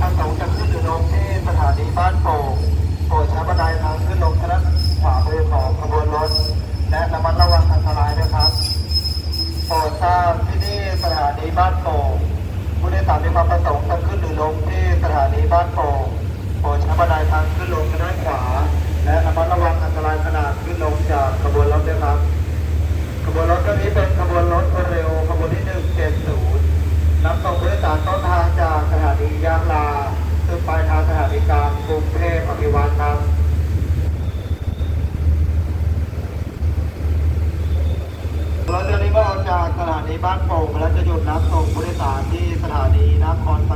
พระสงฆ์จะขึ้นอยู่ลงที่สถานีบ้านโป่งโปรดใช้บันไดทางขึ้นลงทางด้านขวามือของขบวนรถ และระมัดระวังอันตรายด้วยครับ โปรดทราบที่นี่สถานีบ้านโป่งผู้โดยสารมีความประสงค์จะขึ้นหรือลงที่สถานีบ้านโป่ง กรุงเทพอภิวัตครับเราจะนี้ก็ออกจากสถานีบ้านโป่งและจะหยุดนับส่งผู้โดยสารที่สถานีนครป